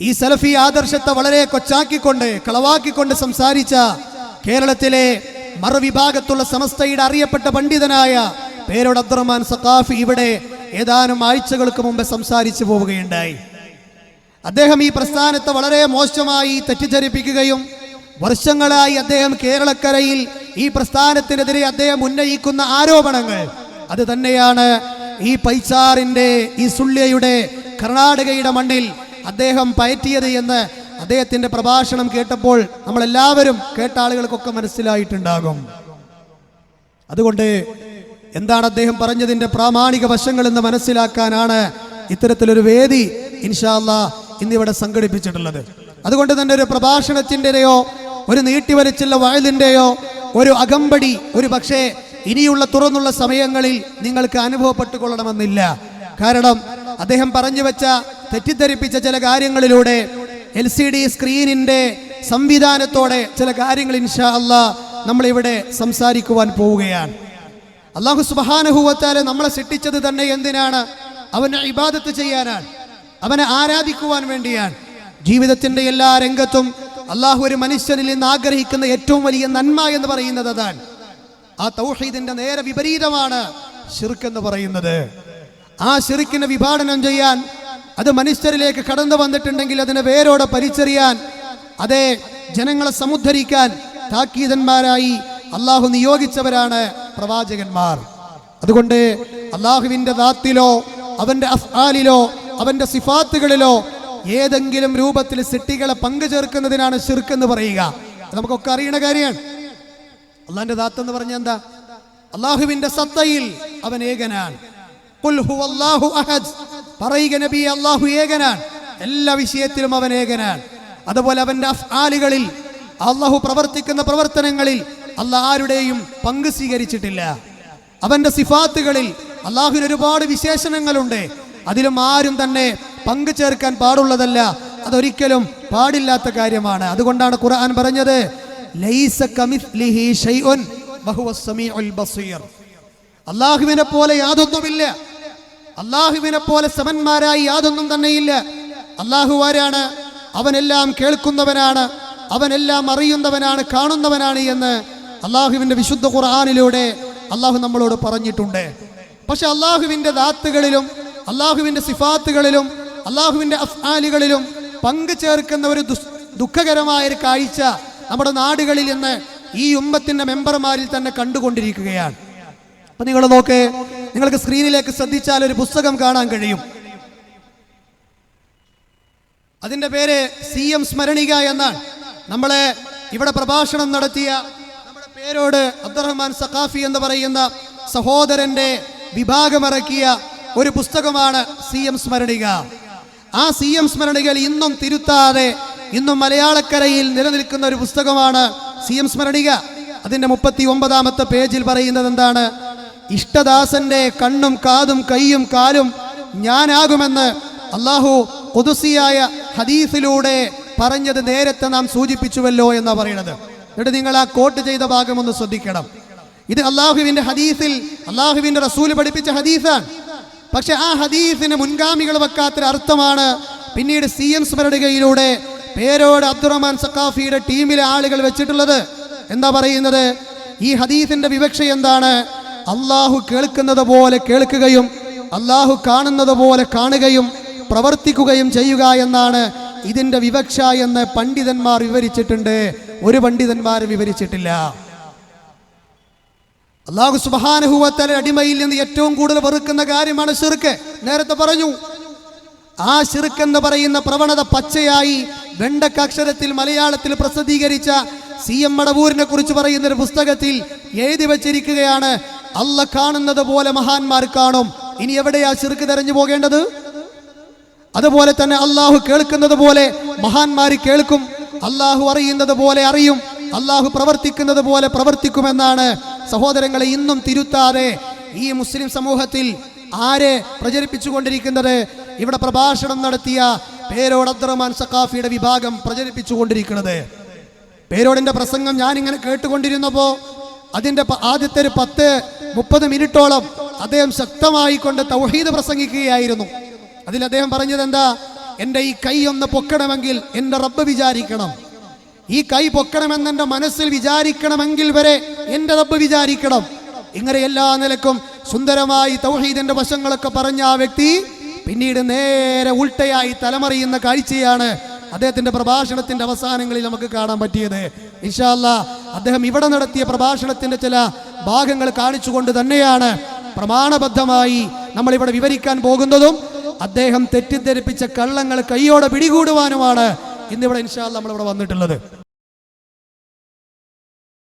ഈ സലഫി ആദർശത്തെ വളരെ കൊച്ചാക്കിക്കൊണ്ട് കളവാക്കിക്കൊണ്ട് സംസാരിച്ച കേരളത്തിലെ മറുവിഭാഗത്തുള്ള സമസ്തയുടെ അറിയപ്പെട്ട പണ്ഡിതനായ പേരോട് അബ്ദുറഹ്മാൻ സഖാഫി ഇവിടെ ഏതാനും ആഴ്ചകൾക്ക് മുമ്പ് സംസാരിച്ചു പോവുകയുണ്ടായി. അദ്ദേഹം ഈ പ്രസ്ഥാനത്തെ വളരെ മോശമായി തെറ്റിദ്ധരിപ്പിക്കുകയും വർഷങ്ങളായി അദ്ദേഹം കേരളക്കരയിൽ ഈ പ്രസ്ഥാനത്തിനെതിരെ അദ്ദേഹം ഉന്നയിക്കുന്ന ആരോപണങ്ങൾ. അത് തന്നെയാണ് ഈ പൈച്ചാറിന്റെ ഈ സുള്ളിയയുടെ കർണാടകയുടെ മണ്ണിൽ അദ്ദേഹം പയറ്റിയത് എന്ന് അദ്ദേഹത്തിന്റെ പ്രഭാഷണം കേട്ടപ്പോൾ നമ്മളെല്ലാവരും കേട്ട ആളുകൾക്കൊക്കെ മനസ്സിലായിട്ടുണ്ടാകും. അതുകൊണ്ട് എന്താണ് അദ്ദേഹം പറഞ്ഞതിന്റെ പ്രാമാണിക വശങ്ങൾ എന്ന് മനസ്സിലാക്കാനാണ് ഇത്തരത്തിലൊരു വേദി ഇൻഷാല്ല ഇന്നിവിടെ സംഘടിപ്പിച്ചിട്ടുള്ളത്. അതുകൊണ്ട് തന്നെ ഒരു പ്രഭാഷണത്തിന്റെയോ ഒരു നീട്ടിവലിച്ചുള്ള വയലിന്റെയോ ഒരു അകമ്പടി ഒരു പക്ഷേ ഇനിയുള്ള തുറന്നുള്ള സമയങ്ങളിൽ നിങ്ങൾക്ക് അനുഭവപ്പെട്ടുകൊള്ളണമെന്നില്ല. കാരണം അദ്ദേഹം പറഞ്ഞു വെച്ച തെറ്റിദ്ധരിപ്പിച്ച ചില കാര്യങ്ങളിലൂടെ എൽ സി ഡി സ്ക്രീനിന്റെ സംവിധാനത്തോടെ ചില കാര്യങ്ങൾ ഇൻഷാ അല്ലാ നമ്മളിവിടെ സംസാരിക്കുവാൻ പോവുകയാണ്. അള്ളാഹു സുബാനുഭൂവത്താലെ നമ്മളെ സൃഷ്ടിച്ചത് തന്നെ എന്തിനാണ്? അവനെ ഇബാദത്ത് ചെയ്യാനാണ്. അവനെ ആരാധിക്കുവാൻ വേണ്ടിയാണ്. ജീവിതത്തിന്റെ എല്ലാ രംഗത്തും അള്ളാഹു ഒരു മനുഷ്യനിൽ നിന്ന് ആഗ്രഹിക്കുന്ന ഏറ്റവും വലിയ നന്മ എന്ന് പറയുന്നത് അതാണ്. ആ തൗഹീദിന്റെ നേരെ വിപരീതമാണ് ഷിർക്ക് എന്ന് പറയുന്നത്. ആ ഷിർക്കിനെ വിഭാടനം ചെയ്യാൻ അത് മനുഷ്യരിലേക്ക് കടന്നു വന്നിട്ടുണ്ടെങ്കിൽ അതിനെ വേരോടെ പരിച്ചറിയാൻ അതെ ജനങ്ങളെ സമുദ്ധരിക്കാൻ താക്കീതന്മാരായി അള്ളാഹു നിയോഗിച്ചവരാണ് പ്രവാചകന്മാർ. അതുകൊണ്ട് അള്ളാഹുവിന്റെ ദാത്തിലോ അവന്റെ അഫ്ആലിലോ അവന്റെ സിഫാത്തുകളിലോ ഏതെങ്കിലും രൂപത്തിൽ സിട്ടികളെ പങ്കുചേർക്കുന്നതിനാണ് ഷിർക്ക് എന്ന് പറയുക. നമുക്കൊക്കെ അറിയണ കാര്യമാണ്. അള്ളാന്റെ ദാത്ത് എന്ന് പറഞ്ഞ എന്താ? അള്ളാഹുവിന്റെ സത്തയിൽ അവൻ ഏകനാണ്. പറയുക നബി അള്ളാഹു ഏകനാണ്. എല്ലാ വിഷയത്തിലും അവൻ ഏകനാണ്. അതുപോലെ അവന്റെ ആലുകളിൽ അള്ളാഹു പ്രവർത്തിക്കുന്ന പ്രവർത്തനങ്ങളിൽ അള്ളാഹ് ആരുടെയും പങ്ക് സ്വീകരിച്ചിട്ടില്ല. അവന്റെ സിഫാത്തുകളിൽ അള്ളാഹുവിന് ഒരുപാട് വിശേഷണങ്ങളുണ്ട്. അതിലും ആരും തന്നെ പങ്കു ചേർക്കാൻ പാടുള്ളതല്ല. അതൊരിക്കലും പാടില്ലാത്ത കാര്യമാണ്. അതുകൊണ്ടാണ് ഖുർആൻ പറഞ്ഞത് അള്ളാഹുവിനെ പോലെ യാതൊന്നുമില്ല. അള്ളാഹുവിനെ പോലെ സമന്മാരായി യാതൊന്നും തന്നെയില്ല. അള്ളാഹു ആരാണ്? അവനെല്ലാം കേൾക്കുന്നവനാണ്. അവനെല്ലാം അറിയുന്നവനാണ് കാണുന്നവനാണ് എന്ന് അള്ളാഹുവിന്റെ വിശുദ്ധ ഖുർആാനിലൂടെ അള്ളാഹു നമ്മളോട് പറഞ്ഞിട്ടുണ്ട്. പക്ഷെ അള്ളാഹുവിന്റെ ദാത്തുകളിലും അള്ളാഹുവിന്റെ സിഫാത്തുകളിലും അള്ളാഹുവിന്റെ അഫ്ആലുകളിലും പങ്കു ചേർക്കുന്ന ഒരു ദുസ്- ദുഃഖകരമായ ഒരു കാഴ്ച നമ്മുടെ നാടുകളിൽ ഇന്ന് ഈ ഉമ്മത്തിന്റെ മെമ്പർമാരിൽ തന്നെ കണ്ടുകൊണ്ടിരിക്കുകയാണ്. അപ്പൊ നിങ്ങൾ നോക്ക് നിങ്ങൾക്ക് സ്ക്രീനിലേക്ക് ശ്രദ്ധിച്ചാൽ ഒരു പുസ്തകം കാണാൻ കഴിയും. അതിന്റെ പേര് സി എം സ്മരണിക എന്നാണ്. നമ്മളെ ഇവിടെ പ്രഭാഷണം നടത്തിയ നമ്മുടെ പേരോട് അബ്ദുറഹ്മാൻ സഖാഫി എന്ന് പറയുന്ന സഹോദരന്റെ വിഭാഗമിറക്കിയ ഒരു പുസ്തകമാണ് സി എം സ്മരണിക. ആ സി എം സ്മരണികൾ ഇന്നും തിരുത്താതെ ഇന്നും മലയാളക്കരയിൽ നിലനിൽക്കുന്ന ഒരു പുസ്തകമാണ് സി എം സ്മരണിക. അതിന്റെ മുപ്പത്തി ഒമ്പതാമത്തെ പേജിൽ പറയുന്നത് എന്താണ്? ഇഷ്ടദാസന്റെ കണ്ണും കാതും കൈയും കാലും ഞാനാകുമെന്ന് അള്ളാഹു കൊതുസിയായ ഹദീസിലൂടെ പറഞ്ഞത് നേരത്തെ നാം സൂചിപ്പിച്ചുവല്ലോ എന്ന് പറയുന്നത് എന്നിട്ട് നിങ്ങൾ ആ കോട്ട് ചെയ്ത ഭാഗം ഒന്ന് ശ്രദ്ധിക്കണം. ഇത് അള്ളാഹുവിന്റെ ഹദീസിൽ അള്ളാഹുവിന്റെ റസൂൽ പഠിപ്പിച്ച ഹദീസാണ്. പക്ഷെ ആ ഹദീസിന് മുൻഗാമികൾ വെക്കാത്തൊരു അർത്ഥമാണ് പിന്നീട് സി എം സ്മരണികയിലൂടെ പേരോട് അബ്ദുറഹ്മാൻ സക്കാഫിയുടെ ടീമിലെ ആളുകൾ വെച്ചിട്ടുള്ളത്. എന്താ പറയുന്നത്? ഈ ഹദീസിന്റെ വിവക്ഷ എന്താണ് അള്ളാഹു കേൾക്കുന്നത് പോലെ കേൾക്കുകയും അള്ളാഹു കാണുന്നത് പോലെ കാണുകയും പ്രവർത്തിക്കുകയും ചെയ്യുക എന്നാണ് ഇതിന്റെ വിവക്ഷ എന്ന് പണ്ഡിതന്മാർ വിവരിച്ചിട്ടുണ്ട്. ഒരു പണ്ഡിതന്മാരും വിവരിച്ചിട്ടില്ല. അള്ളാഹു സുബാനുഭവത്തല അടിമയിൽ നിന്ന് ഏറ്റവും കൂടുതൽ വെറുക്കുന്ന കാര്യമാണ് ഷിർക്ക് നേരത്തെ പറഞ്ഞു ആ ഷിർക്ക് എന്ന് പറയുന്ന പ്രവണത പച്ചയായി വെണ്ടക്കക്ഷരത്തിൽ മലയാളത്തിൽ പ്രസിദ്ധീകരിച്ച സി എം മടവൂരിനെ കുറിച്ച് പറയുന്ന ഒരു പുസ്തകത്തിൽ എഴുതി വച്ചിരിക്കുകയാണ്. അല്ല കാണുന്നത് പോലെ മഹാന്മാർ കാണും. ഇനി എവിടെയാ ചെറുക്ക് തെരഞ്ഞു പോകേണ്ടത്? അതുപോലെ തന്നെ അള്ളാഹു കേൾക്കുന്നത് പോലെ മഹാന്മാർ കേൾക്കും. അള്ളാഹു അറിയുന്നത് പോലെ അറിയും. അള്ളാഹു പ്രവർത്തിക്കുന്നത് പോലെ പ്രവർത്തിക്കുമെന്നാണ് സഹോദരങ്ങളെ ഇന്നും തിരുത്താതെ ഈ മുസ്ലിം സമൂഹത്തിൽ ആരെ പ്രചരിപ്പിച്ചുകൊണ്ടിരിക്കുന്നത്? ഇവിടെ പ്രഭാഷണം നടത്തിയ പേരോട് അബ്ദുറഹ്മാൻ സഖാഫിയുടെ വിഭാഗം പ്രചരിപ്പിച്ചുകൊണ്ടിരിക്കുന്നത്. പേരോടിന്റെ പ്രസംഗം ഞാൻ ഇങ്ങനെ കേട്ടുകൊണ്ടിരുന്നപ്പോൾ അതിന്റെ ആദ്യത്തെ ഒരു പത്ത് മുപ്പത് മിനിറ്റോളം അദ്ദേഹം ശക്തമായി കൊണ്ട് തൗഹീദ് പ്രസംഗിക്കുകയായിരുന്നു. അതിൽ അദ്ദേഹം പറഞ്ഞത് എന്താ? എന്റെ ഈ കൈ ഒന്ന് പൊക്കണമെങ്കിൽ എന്റെ റബ്ബ് വിചാരിക്കണം. ഈ കൈ പൊക്കണമെന്ന് എന്റെ മനസ്സിൽ വിചാരിക്കണമെങ്കിൽ വരെ എന്റെ റബ്ബ് വിചാരിക്കണം. ഇങ്ങനെ എല്ലാ നിലക്കും സുന്ദരമായി തൗഹീദിന്റെ വശങ്ങളൊക്കെ പറഞ്ഞ ആ വ്യക്തി പിന്നീട് നേരെ ഉൾട്ടയായി തലമറിയുന്ന കാഴ്ചയാണ് അദ്ദേഹത്തിന്റെ പ്രഭാഷണത്തിന്റെ അവസാനങ്ങളിൽ നമുക്ക് കാണാൻ പറ്റിയത്. ഇൻഷാല്ല അദ്ദേഹം ഇവിടെ നടത്തിയ പ്രഭാഷണത്തിന്റെ ചില ഭാഗങ്ങൾ കാണിച്ചുകൊണ്ട് തന്നെയാണ് പ്രമാണബദ്ധമായി നമ്മളിവിടെ വിവരിക്കാൻ പോകുന്നതും അദ്ദേഹം തെറ്റിദ്ധരിപ്പിച്ച കള്ളങ്ങൾ കൈയോടെ പിടികൂടുവാനുമാണ് ഇന്നിവിടെ ഇൻഷാൽ നമ്മളിവിടെ വന്നിട്ടുള്ളത്.